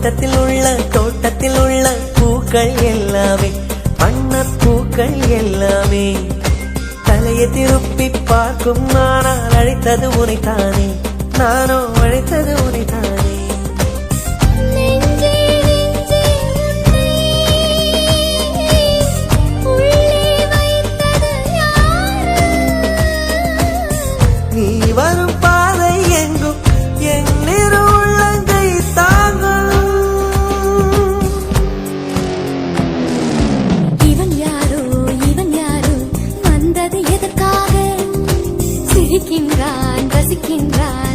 தோட்டத்தில் உள்ள தோட்டத்தில் உள்ள பூக்கள் எல்லாமே வண்ணப் பூக்கள் எல்லாமே. தலையை திருப்பி பார்க்கும் ஆனால் அழைத்தது உனைத்தானே. இருக்கின்றார்